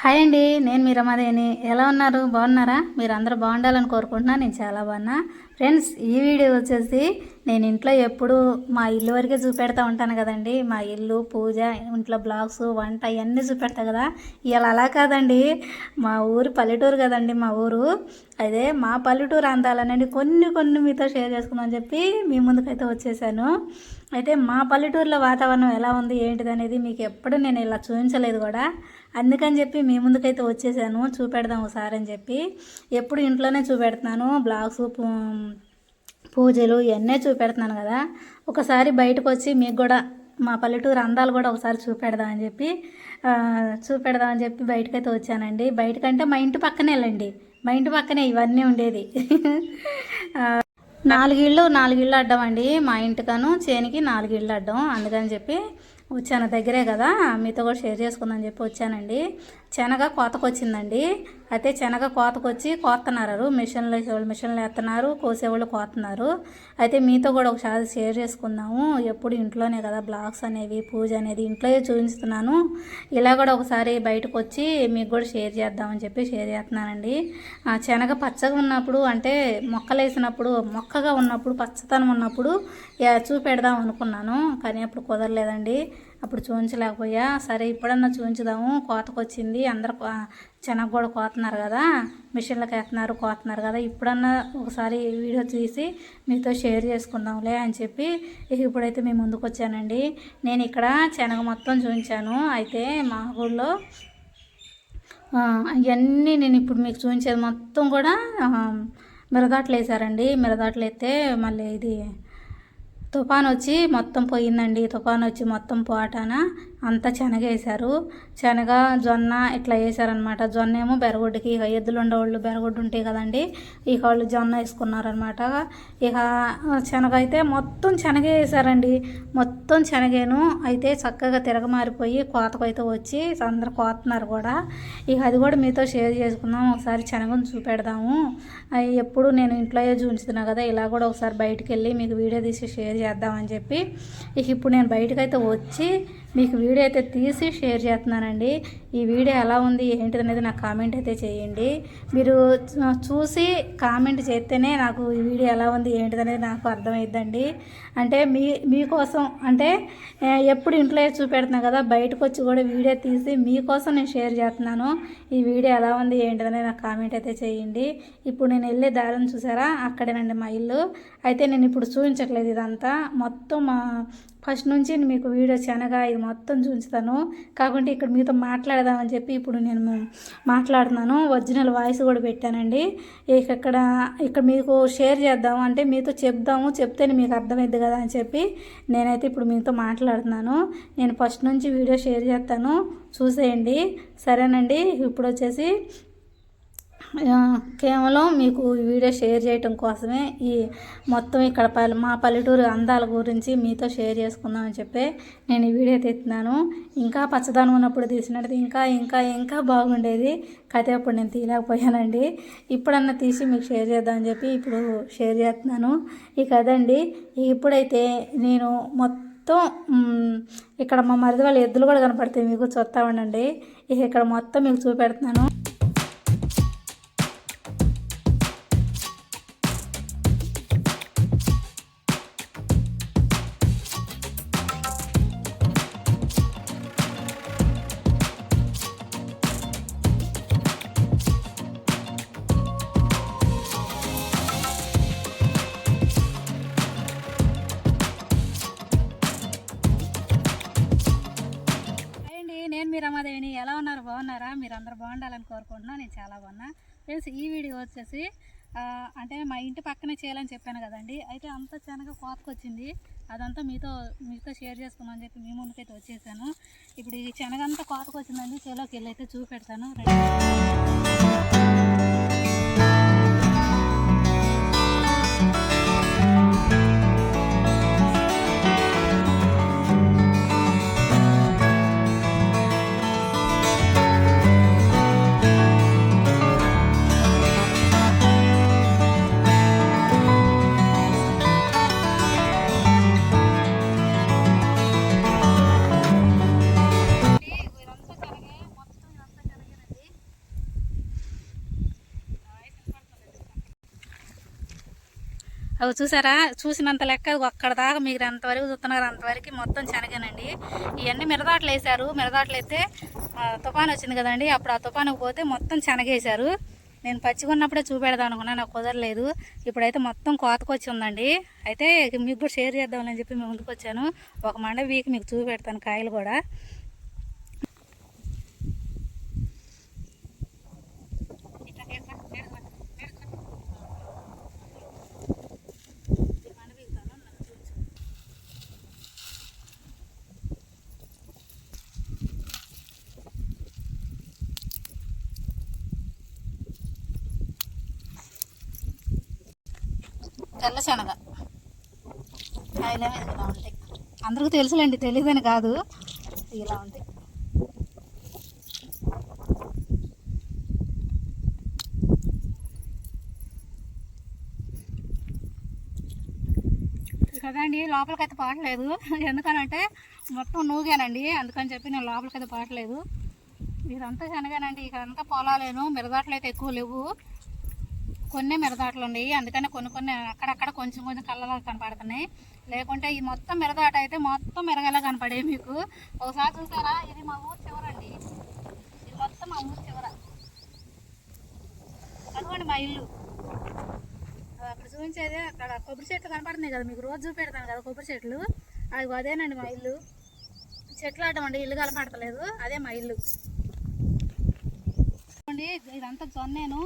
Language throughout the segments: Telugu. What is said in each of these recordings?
హాయ్ అండి నేను మీ రమాదేని ఎలా ఉన్నారు? బాగున్నారా? మీరు అందరూ బాగుండాలని కోరుకుంటున్నా నేను చాలా బాగున్నా. ఫ్రెండ్స్ ఈ వీడియో వచ్చేసి నేను ఇంట్లో ఎప్పుడు మా ఇల్లు వరకే చూపెడతా ఉంటాను కదండి. మా ఇల్లు పూజ ఇంట్లో బ్లాగ్స్ వంట ఇవన్నీ చూపెడతా కదా. ఇలా అలా కాదండి. మా ఊరు పల్లెటూరు కదండి మా ఊరు. అదే మా పల్లెటూరు అందాలనండి కొన్ని కొన్ని మీతో షేర్ చేసుకుందామని చెప్పి మీ ముందుకైతే వచ్చేసాను. అయితే మా పల్లెటూరులో వాతావరణం ఎలా ఉంది ఏంటిది అనేది మీకు ఎప్పుడు నేను ఇలా చూపించలేదు కూడా. అందుకని చెప్పి మీ ముందుకైతే వచ్చేసాను. చూపెడదాం ఒకసారి అని చెప్పి. ఎప్పుడు ఇంట్లోనే చూపెడుతున్నాను. బ్లాగ్స్ పూజలు ఇవన్నీ చూపెడుతున్నాను కదా. ఒకసారి బయటకు వచ్చి మీకు కూడా మా పల్లెటూరు అందాలు కూడా ఒకసారి చూపెడదామని చెప్పి చూపెడదామని చెప్పి బయటకైతే వచ్చానండి. బయటకంటే మా ఇంటి పక్కనే వెళ్ళండి మా ఇంటి పక్కనే ఇవన్నీ ఉండేది. నాలుగిళ్ళు నాలుగిళ్ళు అడ్డం అండి. మా ఇంటికను చేనికి నాలుగిళ్ళు అడ్డం అందుకని చెప్పి వచ్చాను. దగ్గరే కదా. మీతో కూడా షేర్ చేసుకుందని చెప్పి వచ్చానండి. శనగ కోతకు వచ్చిందండి అయితే శనగ కోతకొచ్చి కోస్తున్నారు మిషన్లు వేసేవాళ్ళు మిషన్లు వేస్తున్నారు కోసేవాళ్ళు కోస్తున్నారు అయితే మీతో కూడా ఒకసారి షేర్ చేసుకుందాము. ఎప్పుడు ఇంట్లోనే కదా బ్లాగ్స్ అనేవి పూజ అనేది ఇంట్లో చూపిస్తున్నాను. ఇలా కూడా ఒకసారి బయటకు వచ్చి మీకు కూడా షేర్ చేద్దామని చెప్పి షేర్ చేస్తున్నానండి. శనగ పచ్చగా ఉన్నప్పుడు అంటే మొక్కలు వేసినప్పుడు మొక్కగా ఉన్నప్పుడు పచ్చదనం ఉన్నప్పుడు చూపెడదాం అనుకున్నాను. కానీ అప్పుడు కుదరలేదండి. అప్పుడు చూపించలేకపోయా సరే ఇప్పుడన్నా చూపించుదాము కోతకు వచ్చింది అందరు శనగ కూడా కోతున్నారు కదా. మిషన్లకు వేస్తున్నారు కోతున్నారు కదా. ఇప్పుడన్నా ఒకసారి వీడియో తీసి మీతో షేర్ చేసుకుందాంలే అని చెప్పి ఇప్పుడైతే మేము ముందుకు వచ్చానండి. నేను ఇక్కడ శనగ మొత్తం చూపించాను అయితే మా ఊళ్ళో ఇవన్నీ నేను ఇప్పుడు మీకు చూపించేది మొత్తం కూడా ఆ, మిరదాట్లు వేసారండి. మిరదాట్లు అయితే మళ్ళీ ఇది తుఫాన్ వచ్చి మొత్తం పోయిందండి. తుఫాన్ వచ్చి మొత్తం పోటాన అంతా శనగ వేశారు శనగ జొన్న ఇట్లా వేసారనమాట జొన్న ఏమో బెరగొడ్డుకి ఇక ఎద్దులు ఉండేవాళ్ళు బెరగొడ్డు ఉంటాయి కదండి ఇక వాళ్ళు జొన్న వేసుకున్నారనమాట ఇక శనగ అయితే మొత్తం శనగ వేసారండి. మొత్తం శనగేను అయితే చక్కగా తిరగమారిపోయి కోతకు అయితే వచ్చి అందరు కోతున్నారు కూడా. ఇక అది కూడా మీతో షేర్ చేసుకుందాం. ఒకసారి శనగను చూపెడదాము. ఎప్పుడు నేను ఇంట్లో చూపించుతున్నా కదా ఇలా కూడా ఒకసారి బయటికి వెళ్ళి మీకు వీడియో తీసి షేర్ చేద్దామని చెప్పి ఇక ఇప్పుడు నేను బయటకైతే వచ్చి మీకు వీడియో అయితే తీసి షేర్ చేస్తున్నానండి. ఈ వీడియో ఎలా ఉంది ఏంటిది అనేది నాకు కామెంట్ అయితే చేయండి. మీరు చూసి కామెంట్ చేస్తేనే నాకు ఈ వీడియో ఎలా ఉంది ఏంటిది అనేది నాకు అర్థమైద్దండి. అంటే మీ మీకోసం అంటే ఎప్పుడు ఇంట్లో చూపెడుతున్నా కదా బయటకు వచ్చి కూడా వీడియో తీసి మీకోసం నేను షేర్ చేస్తున్నాను. ఈ వీడియో ఎలా ఉంది ఏంటిది అనేది నాకు కామెంట్ అయితే చేయండి. ఇప్పుడు నేను వెళ్ళే దారిని చూసారా? అక్కడేనండి మా ఇల్లు. అయితే నేను ఇప్పుడు చూపించట్లేదు ఇదంతా. మొత్తం మా ఫస్ట్ నుంచి మీకు వీడియో శనగా ఇది మొత్తం చూపిస్తాను. కాకుంటే ఇక్కడ మీతో మాట్లాడదామని చెప్పి ఇప్పుడు నేను మాట్లాడుతున్నాను. ఒరిజినల్ వాయిస్ కూడా పెట్టానండి. ఇక ఇక్కడ ఇక్కడ మీకు షేర్ చేద్దాము అంటే మీతో చెప్దాము. చెప్తేనే మీకు అర్థమైద్ది కదా అని చెప్పి నేనైతే ఇప్పుడు మీతో మాట్లాడుతున్నాను. నేను ఫస్ట్ నుంచి వీడియో షేర్ చేస్తాను. చూసేయండి. సరేనండి. ఇప్పుడు వచ్చేసి కేవలం మీకు ఈ వీడియో షేర్ చేయటం కోసమే ఈ మొత్తం ఇక్కడ పల్లె మా పల్లెటూరు అందాల గురించి మీతో షేర్ చేసుకుందామని చెప్పి నేను ఈ వీడియో తెస్తున్నాను. ఇంకా పచ్చదనం ఉన్నప్పుడు తీసినట్టు ఇంకా ఇంకా ఇంకా బాగుండేది. కథ అప్పుడు నేను తీయలేకపోయానండి. ఇప్పుడన్నా తీసి మీకు షేర్ చేద్దామని చెప్పి ఇప్పుడు షేర్ చేస్తున్నాను. ఈ కథ అండి ఇప్పుడైతే నేను మొత్తం ఇక్కడ మా మరిది వాళ్ళ ఎద్దులు కూడా కనపడతాయి. మీకు చూస్తా ఉండండి. ఇక ఇక్కడ మొత్తం మీకు చూపెడుతున్నాను. బాగున్నారా? మీరు అందరూ బాగుండాలని కోరుకుంటున్నా. నేను చాలా బాగున్నా. ఫ్రెండ్స్ ఈ వీడియో వచ్చేసి అంటే మా ఇంటి పక్కనే చేయాలని చెప్పాను కదండి. అయితే అంత శనగ కోతకొచ్చింది. అదంతా మీతో మీతో షేర్ చేసుకుందామని చెప్పి మీ ముందుకైతే వచ్చేసాను. ఇప్పుడు ఈ శనగ కోతకు వచ్చిందండి చేలోకి వెళ్ళి అయితే చూపెడతాను. అవి చూసారా? చూసినంత లెక్క ఒక్కడ దాకా మీరు ఎంతవరకు చూస్తున్నారు అంతవరకు మొత్తం శనగనండి. ఇవన్నీ మిరదాట్లు వేసారు. మిరదాట్లు అయితే తుఫాన్ వచ్చింది కదండి. అప్పుడు ఆ తుఫానుకు పోతే మొత్తం శనగేశారు నేను పచ్చిగా ఉన్నప్పుడే చూపెడదాం అనుకున్నా నాకు కుదరలేదు. ఇప్పుడైతే మొత్తం కోతకొచ్చి ఉందండి. అయితే మీకు కూడా షేర్ చేద్దామని చెప్పి మేము ముందుకు వచ్చాను. ఒక మండ వీక్ మీకు చూపెడతాను కాయలు కూడా. తెల్ల శనగ కాయలేమో ఇలా ఉంటాయి. అందరికీ తెలుసులేండి తెలియదని కాదు. ఇలా ఉంటాయి. కదండి లోపలికైతే పాటలేదు ఎందుకనంటే మొత్తం నూగానండి. అందుకని చెప్పి నేను లోపలికైతే పాటలేదు ఇదంతా శనగానండి. ఇక అంతా పొలాలేను. మిరదాట్లు అయితే ఎక్కువ లేవు. కొన్ని మిరదాటలు ఉన్నాయి అందుకని కొన్ని కొన్ని అక్కడక్కడ కొంచెం కొంచెం కళ్ళలా కనపడుతున్నాయి. లేకుంటే ఈ మొత్తం మిరదాట అయితే మొత్తం మిరగలా కనపడే మీకు. ఒకసారి చూసారా? ఇది మా ఊరు చివరండి ఇది మొత్తం మా ఊరు చివర. అనుకోండి మా ఇల్లు. అక్కడ చూపించేది అక్కడ కొబ్బరి చెట్లు కనపడుతున్నాయి కదా మీకు. రోజు చూపెడతాను కదా కొబ్బరి చెట్లు. అది అదేనండి మా ఇల్లు. చెట్లు ఆడటం అండి. ఇల్లు కనపడతలేదు. అదే మా ఇల్లు. చూడండి ఇదంతా జొన్నేను.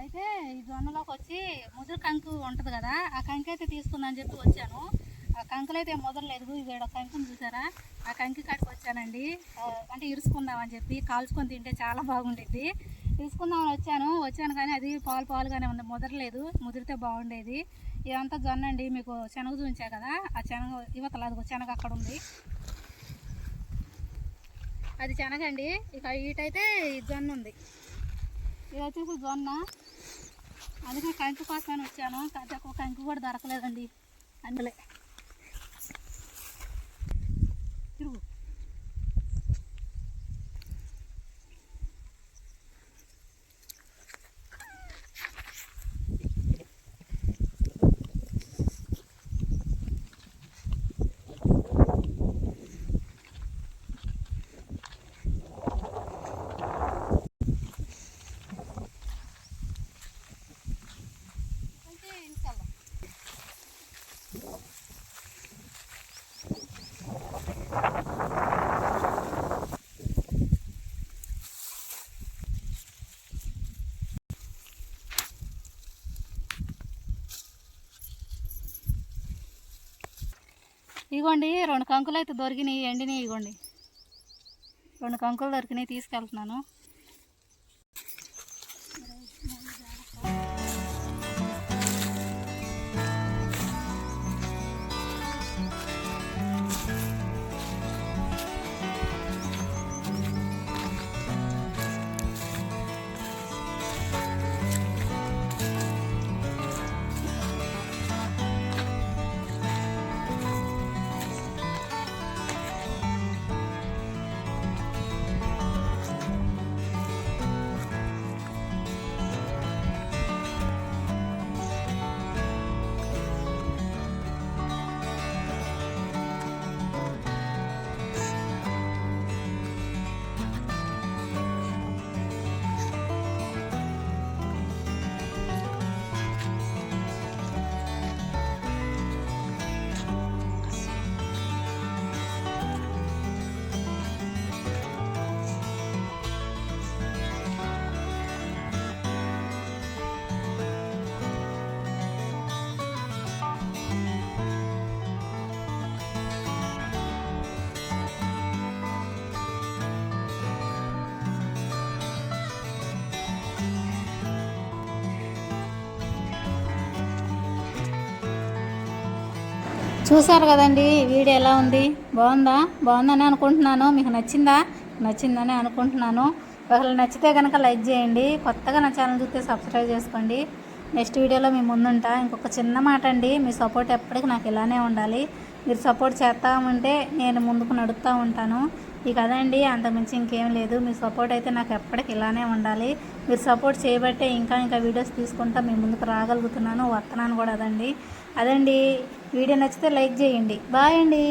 అయితే ఈ జొన్నలోకి వచ్చి ముదురు కంకు ఉంటుంది కదా ఆ కంకి అయితే తీసుకుందని చెప్పి వచ్చాను. ఆ కంకులు అయితే ముదరలేదు ఇక్కడ ఒక కంకుని చూసారా? ఆ కంకి కాడికి వచ్చానండి. అంటే ఇరుసుకుందామని చెప్పి కాల్చుకొని తింటే చాలా బాగుండేది ఇరుసుకుందామని వచ్చాను. వచ్చాను కానీ అది పాలు పాలుగానే ఉంది. ముదరలేదు ముదిరితే బాగుండేది. ఇదంతా జొన్న అండి మీకు శనగ చూపించా కదా? ఆ శనగ ఇవతల అది శనగ అక్కడ ఉంది. అది శనగండి ఇక ఇటైతే ఈ జొన్న ఉంది. ఇది వచ్చేసి జొన్న. అందుకే కంకి కోసమని వచ్చాను. కాకపోతే ఒక కంకి కూడా దొరకలేదండి. అందులో. ఇగోండి రెండు కంకులు అయితే దొరికినాయి ఎండినాయి ఇగోండి రెండు కంకులు దొరికినాయి తీసుకెళ్తున్నాను. చూసారు కదండి వీడియో ఎలా ఉంది? బాగుందా? బాగుందని అనుకుంటున్నాను. మీకు నచ్చిందా? నచ్చిందని అనుకుంటున్నాను. ఒకవేళ నచ్చితే కనుక లైక్ చేయండి. కొత్తగా నా ఛానల్ చూస్తే సబ్స్క్రైబ్ చేసుకోండి. నెక్స్ట్ వీడియోలో మీ ముందుంటా. ఇంకొక చిన్న మాట అండి మీ సపోర్ట్ ఎప్పటికీ నాకు ఇలానే ఉండాలి. మీరు సపోర్ట్ చేస్తా ఉంటే నేను ముందుకు నడుస్తూ ఉంటాను. ఈ కదండి అంతకుమించి ఇంకేం లేదు. మీ సపోర్ట్ అయితే నాకు ఎప్పటికి ఇలానే ఉండాలి. మీరు సపోర్ట్ చేయబట్టే ఇంకా ఇంకా వీడియోస్ తీసుకుంటా మీ ముందుకు రాగలుగుతున్నాను. వస్తున్నాను కూడా అదండి. అదండి. వీడియో నచ్చితే లైక్ చేయండి. బాయ్ అండి.